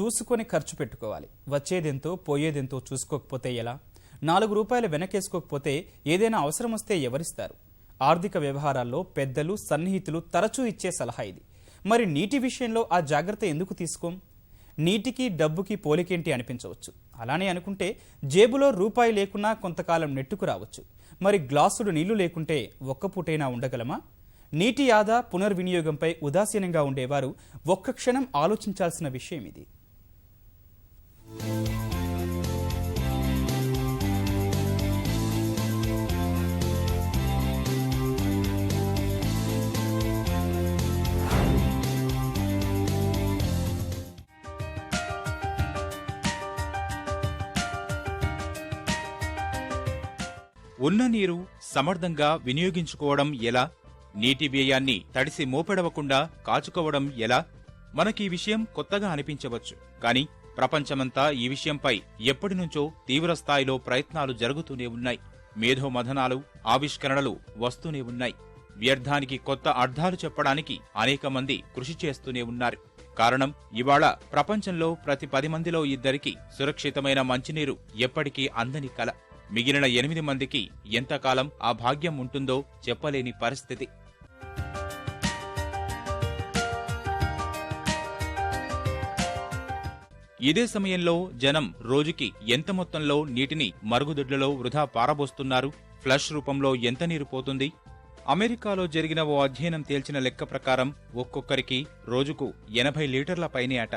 చూసుకొని ఖర్చు పెట్టుకోవాలి. వచ్చేదెంతో పోయేదెంతో చూసుకోకపోతే ఎలా? నాలుగు రూపాయలు వెనకేసుకోకపోతే ఏదైనా అవసరం వస్తే ఎవరిస్తారు? ఆర్థిక వ్యవహారాల్లో పెద్దలు సన్నిహితులు తరచూ ఇచ్చే సలహా ఇది. మరి నీటి విషయంలో ఆ జాగ్రత్త ఎందుకు తీసుకోం? నీటికి డబ్బుకి పోలికేంటి అనిపించవచ్చు? అలానే అనుకుంటే జేబులో రూపాయి లేకున్నా కొంతకాలం నెట్టుకు రావచ్చు. మరి గ్లాసుడు నీళ్ళు లేకుంటే ఒక్క పూటైనా ఉండగలమా? నీటి ఆదా పునర్వినియోగంపై ఉదాసీనంగా ఉండేవారు ఒక్క క్షణం ఆలోచించాల్సిన విషయం ఇది. ఉన్న నీరు సమర్థంగా వినియోగించుకోవడం ఎలా? నీటి వ్యయాన్ని తడిసి మోపెడవకుండా కాచుకోవడం ఎలా? మనకీ విషయం కొత్తగా అనిపించవచ్చు కానీ ప్రపంచమంతా ఈ విషయంపై ఎప్పటినుంచో తీవ్రస్థాయిలో ప్రయత్నాలు జరుగుతూనే ఉన్నాయి. మేధోమథనాలు ఆవిష్కరణలు వస్తూనే ఉన్నాయి. వ్యర్థానికి కొత్త అర్థాలు చెప్పడానికి అనేక మంది కృషి చేస్తూనే ఉన్నారు. కారణం ఇవాళ ప్రపంచంలో ప్రతి పది మందిలో ఇద్దరికి సురక్షితమైన మంచినీరు ఎప్పటికీ అందని కల. మిగిలిన ఎనిమిది మందికి ఎంతకాలం ఆ భాగ్యం ఉంటుందో చెప్పలేని పరిస్థితి. ఇదే సమయంలో జనం రోజుకి ఎంత మొత్తంలో నీటిని మరుగుదొడ్లలో వృధా పారబోస్తున్నారు? ఫ్లష్ రూపంలో ఎంత నీరు పోతుంది? అమెరికాలో జరిగిన ఓ అధ్యయనం తేల్చిన లెక్క ప్రకారం ఒక్కొక్కరికి రోజుకు ఎనభై లీటర్ల పైనే అట.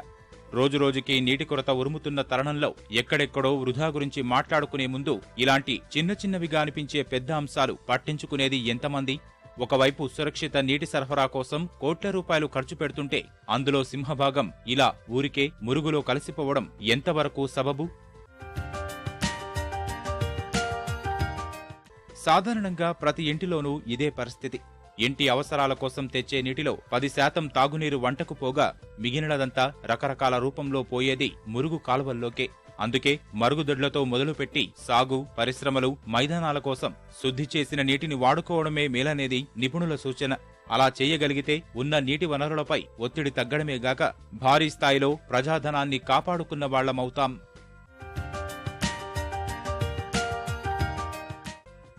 రోజురోజుకి నీటి కొరత ఉరుముతున్న తరుణంలో ఎక్కడెక్కడో వృధా గురించి మాట్లాడుకునే ముందు ఇలాంటి చిన్న చిన్నవిగా అనిపించే పెద్ద అంశాలు పట్టించుకునేది ఎంతమంది? ఒకవైపు సురక్షిత నీటి సరఫరా కోసం కోట్ల రూపాయలు ఖర్చు పెడుతుంటే అందులో సింహభాగం ఇలా ఊరికే మురుగులో కలిసిపోవడం ఎంతవరకు సబబు? సాధారణంగా ప్రతి ఇంటిలోనూ ఇదే పరిస్థితి. ఇంటి అవసరాల కోసం తెచ్చే నీటిలో పది శాతం తాగునీరు వంటకు పోగా మిగిలినదంతా రకరకాల రూపంలో పోయేది మురుగు కాలువల్లోకే. అందుకే మరుగుదొడ్లతో మొదలుపెట్టి సాగు పరిశ్రమలు మైదానాల కోసం శుద్ధి చేసిన నీటిని వాడుకోవడమే మేలనేది నిపుణుల సూచన. అలా చేయగలిగితే ఉన్న నీటి వనరులపై ఒత్తిడి తగ్గడమే గాక భారీ స్థాయిలో ప్రజాధనాన్ని కాపాడుకున్న వాళ్ళమవుతాం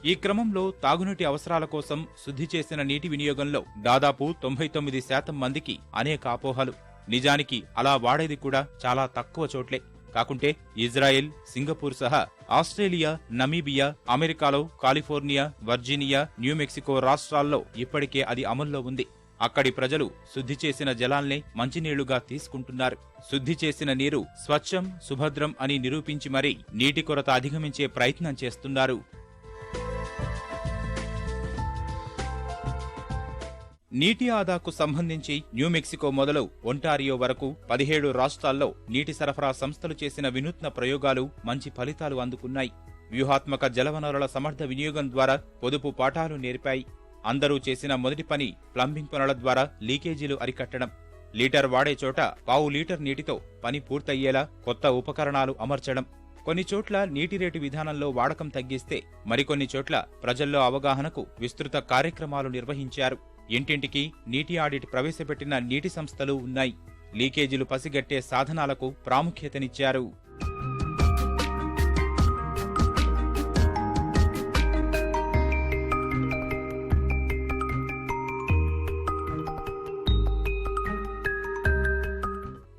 ఈ క్రమంలో తాగునీటి అవసరాల కోసం శుద్ధి చేసిన నీటి వినియోగంలో దాదాపు తొంభై తొమ్మిది శాతం మందికి అనేక అపోహలు. నిజానికి అలా వాడేది కూడా చాలా తక్కువ చోట్లే. కాకుంటే ఇజ్రాయెల్ సింగపూర్ సహా ఆస్ట్రేలియా నమీబియా అమెరికాలో కాలిఫోర్నియా వర్జీనియా న్యూమెక్సికో రాష్ట్రాల్లో ఇప్పటికే అది అమల్లో ఉంది. అక్కడి ప్రజలు శుద్ధి చేసిన జలాల్నే మంచినీళ్ళుగా తీసుకుంటున్నారు. శుద్ధి చేసిన నీరు స్వచ్ఛం సుభద్రం అని నిరూపించి మరీ నీటి కొరత అధిగమించే ప్రయత్నం చేస్తున్నారు. నీటి ఆదాకు సంబంధించి న్యూమెక్సికో మొదలు ఒంటారియో వరకు పదిహేడు రాష్ట్రాల్లో నీటి సరఫరా సంస్థలు చేసిన వినూత్న ప్రయోగాలు మంచి ఫలితాలు అందుకున్నాయి. వ్యూహాత్మక జలవనరుల సమర్థ వినియోగం ద్వారా పొదుపు పాఠాలు నేర్పాయి. అందరూ చేసిన మొదటి పని ప్లంబింగ్ పనుల ద్వారా లీకేజీలు అరికట్టడం. లీటర్ వాడే చోట పావు లీటర్ నీటితో పని పూర్తయ్యేలా కొత్త ఉపకరణాలు అమర్చడం. కొన్ని చోట్ల నీటి రేటు విధానంలో వాడకం తగ్గిస్తే మరికొన్ని చోట్ల ప్రజల్లో అవగాహనకు విస్తృత కార్యక్రమాలు నిర్వహించారు. ఇంటింటికి నీటి ఆడిట్ ప్రవేశపెట్టిన నీటి సంస్థలు ఉన్నాయి. లీకేజీలు పసిగట్టే సాధనాలకు ప్రాముఖ్యతనిచ్చారు.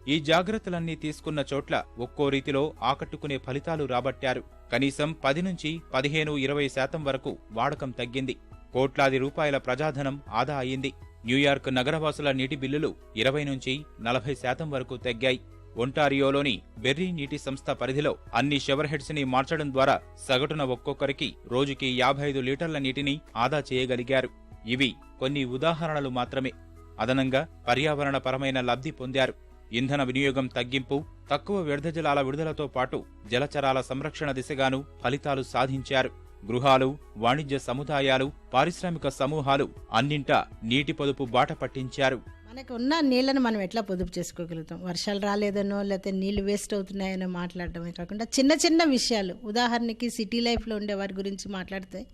ఈ జాగ్రత్తలన్నీ తీసుకున్న చోట్ల ఒక్కో రీతిలో ఆకట్టుకునే ఫలితాలు రాబట్టారు. కనీసం పది నుంచి పదిహేను ఇరవై శాతం వరకు వాడకం తగ్గింది. కోట్లాది రూపాయల ప్రజాధనం ఆదా అయింది. న్యూయార్క్ నగరవాసుల నీటి బిల్లులు ఇరవై నుంచి నలభై శాతం వరకు తగ్గాయి. ఒంటారియోలోని బెర్రీ నీటి సంస్థ పరిధిలో అన్ని షవర్హెడ్స్ని మార్చడం ద్వారా సగటున ఒక్కొక్కరికి రోజుకి యాభై ఐదు లీటర్ల నీటిని ఆదా చేయగలిగారు. ఇవి కొన్ని ఉదాహరణలు మాత్రమే. అదనంగా పర్యావరణ పరమైన లబ్ధి పొందారు. ఇంధన వినియోగం తగ్గింపు తక్కువ వ్యర్థ జలాల విడుదలతో పాటు జలచరాల సంరక్షణ దిశగాను ఫలితాలు సాధించారు. గృహాలు వాణిజ్య సముదాయాలు పారిశ్రామిక సమూహాలు అన్నింటా నీటి పొదుపు బాట పట్టించారు. మనకు ఉన్న నీళ్ళను మనం ఎట్లా పొదుపు చేసుకోగలుగుతాం? వర్షాలు రాలేదనో లేకపోతే నీళ్ళు వేస్ట్ అవుతున్నాయనో మాట్లాడటమే కాకుండా చిన్న చిన్న విషయాలు. ఉదాహరణకి సిటీ లైఫ్లో ఉండే వారి గురించి మాట్లాడితే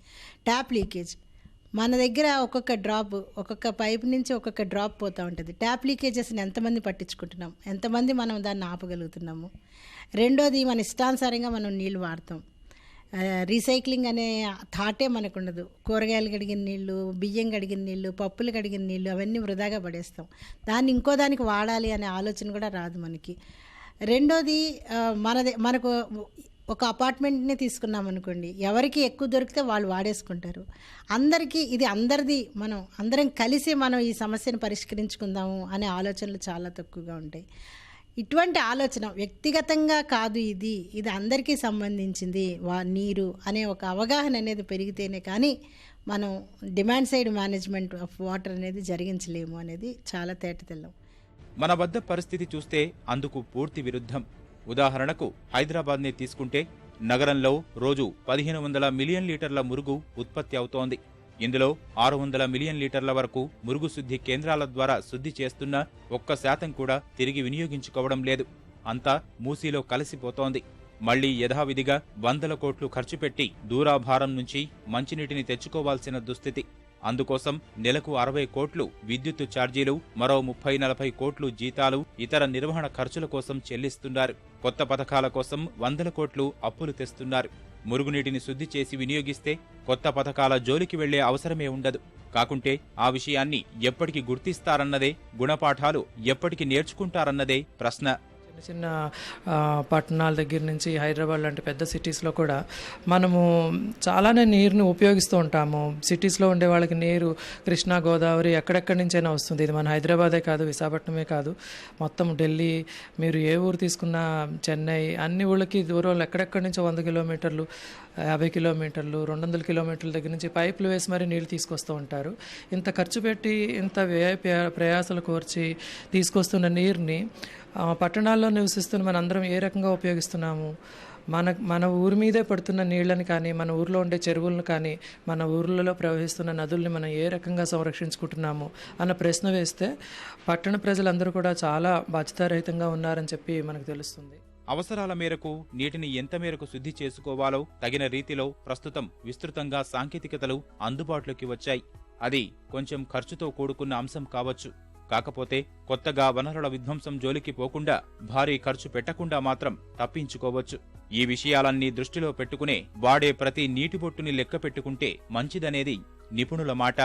ట్యాప్ లీకేజ్. మన దగ్గర ఒక్కొక్క డ్రాప్ ఒక్కొక్క పైప్ నుంచి ఒక్కొక్క డ్రాప్ పోతూ ఉంటుంది. ట్యాప్ లీకేజెస్ని ఎంతమంది పట్టించుకుంటున్నాం? ఎంతమంది మనం దాన్ని ఆపగలుగుతున్నాము? రెండోది మన ఇష్టానుసారంగా మనం నీళ్ళు వాడతాం. రీసైక్లింగ్ అనే థాటే మనకు ఉండదు కూరగాయలు కడిగిన నీళ్ళు బియ్యం కడిగిన నీళ్ళు పప్పులు కడిగిన నీళ్ళు అవన్నీ వృధాగా పడేస్తాం. దాన్ని ఇంకో దానికి వాడాలి అనే ఆలోచన కూడా రాదు మనకి. రెండోది మనదే మనది మనకు ఒక అపార్ట్మెంట్ని తీసుకున్నాం అనుకోండి ఎవరికి ఎక్కువ దొరికితే వాళ్ళు వాడేసుకుంటారు. అందరికీ ఇది అందరిది మనం అందరం కలిసి మనం ఈ సమస్యను పరిష్కరించుకుందాము అనే ఆలోచనలు చాలా తక్కువగా ఉంటాయి. ఇటువంటి ఆలోచన వ్యక్తిగతంగా కాదు ఇది. ఇది అందరికీ సంబంధించింది. వా నీరు అనే ఒక అవగాహన అనేది పెరిగితేనే కానీ మనం demand side management of water అనేది జరిగించలేము అనేది చాలా తేటతెల్లం. మన వద్ద పరిస్థితి చూస్తే అందుకు పూర్తి విరుద్ధం. ఉదాహరణకు హైదరాబాద్నే తీసుకుంటే నగరంలో రోజు పదిహేను వందల మిలియన్ లీటర్ల మురుగు ఉత్పత్తి అవుతోంది. ఇందులో ఆరు వందల మిలియన్ లీటర్ల వరకు మురుగు శుద్ధి కేంద్రాల ద్వారా శుద్ధి చేస్తున్నా ఒక్క శాతం కూడా తిరిగి వినియోగించుకోవడం లేదు. అంతా మూసీలో కలిసిపోతోంది. మళ్ళీ యథావిధిగా వందల కోట్లు ఖర్చు పెట్టి దూరాభారం నుంచి మంచినీటిని తెచ్చుకోవాల్సిన దుస్థితి. అందుకోసం నెలకు అరవై కోట్లు విద్యుత్తు ఛార్జీలు మరో ముప్పై నలభై కోట్లు జీతాలు ఇతర నిర్వహణ ఖర్చుల కోసం చెల్లిస్తున్నారు. కొత్త పథకాల కోసం వందల కోట్లు అప్పులు తెస్తున్నారు. మురుగునీటిని శుద్ధి చేసి వినియోగిస్తే కొత్త పథకాల జోలికి వెళ్ళే అవసరమే ఉండదు. కాకుంటే ఆ విషయాన్ని ఎప్పటికి గుర్తిస్తారన్నదే గుణపాఠాలు ఎప్పటికి నేర్చుకుంటారన్నదే ప్రశ్న. చిన్న చిన్న పట్టణాల దగ్గర నుంచి హైదరాబాద్ లాంటి పెద్ద సిటీస్లో కూడా మనము చాలానే నీరుని ఉపయోగిస్తూ ఉంటాము. సిటీస్లో ఉండే వాళ్ళకి నీరు కృష్ణా గోదావరి ఎక్కడెక్కడి నుంచైనా వస్తుంది. ఇది మన హైదరాబాదే కాదు విశాఖపట్నమే కాదు. మొత్తం ఢిల్లీ మీరు ఏ ఊరు తీసుకున్నా చెన్నై అన్ని ఊళ్ళకి దూరంలో ఎక్కడెక్కడి నుంచో వంద కిలోమీటర్లు యాభై కిలోమీటర్లు రెండు వందల కిలోమీటర్ల దగ్గర నుంచి పైపులు వేసి మరీ నీళ్ళు తీసుకొస్తూ ఉంటారు. ఇంత ఖర్చు పెట్టి ఇంత వ్యయ ప్ర- ప్రయాసలు కోర్చి తీసుకొస్తున్న నీరుని పట్టణాల్లో పట్టణాల్లో నివసిస్తున్న మనందరం ఏ రకంగా ఉపయోగిస్తున్నాము? మన మన ఊరి మీదే పడుతున్న నీళ్ళని కానీ మన ఊర్లో ఉండే చెరువులను కానీ మన ఊర్లలో ప్రవహిస్తున్న నదుల్ని మనం ఏ రకంగా సంరక్షించుకుంటున్నాము? అన్న ప్రశ్న వేస్తే పట్టణ ప్రజలందరూ కూడా చాలా బాధ్యతారహితంగా ఉన్నారని చెప్పి మనకు తెలుస్తుంది. అవసరాల మేరకు నీటిని ఎంత మేరకు శుద్ధి చేసుకోవాలో తగిన రీతిలో ప్రస్తుతం విస్తృతంగా సాంకేతికతలు అందుబాటులోకి వచ్చాయి. అది కొంచెం ఖర్చుతో కూడుకున్న అంశం కావచ్చు. కాకపోతే కొత్తగా వనరుల విధ్వంసం జోలికి పోకుండా భారీ ఖర్చు పెట్టకుండా మాత్రం తప్పించుకోవచ్చు. ఈ విషయాలన్నీ దృష్టిలో పెట్టుకునే వాడే ప్రతి నీటి బొట్టుని లెక్క పెట్టుకుంటే మంచిదనేది నిపుణుల మాట.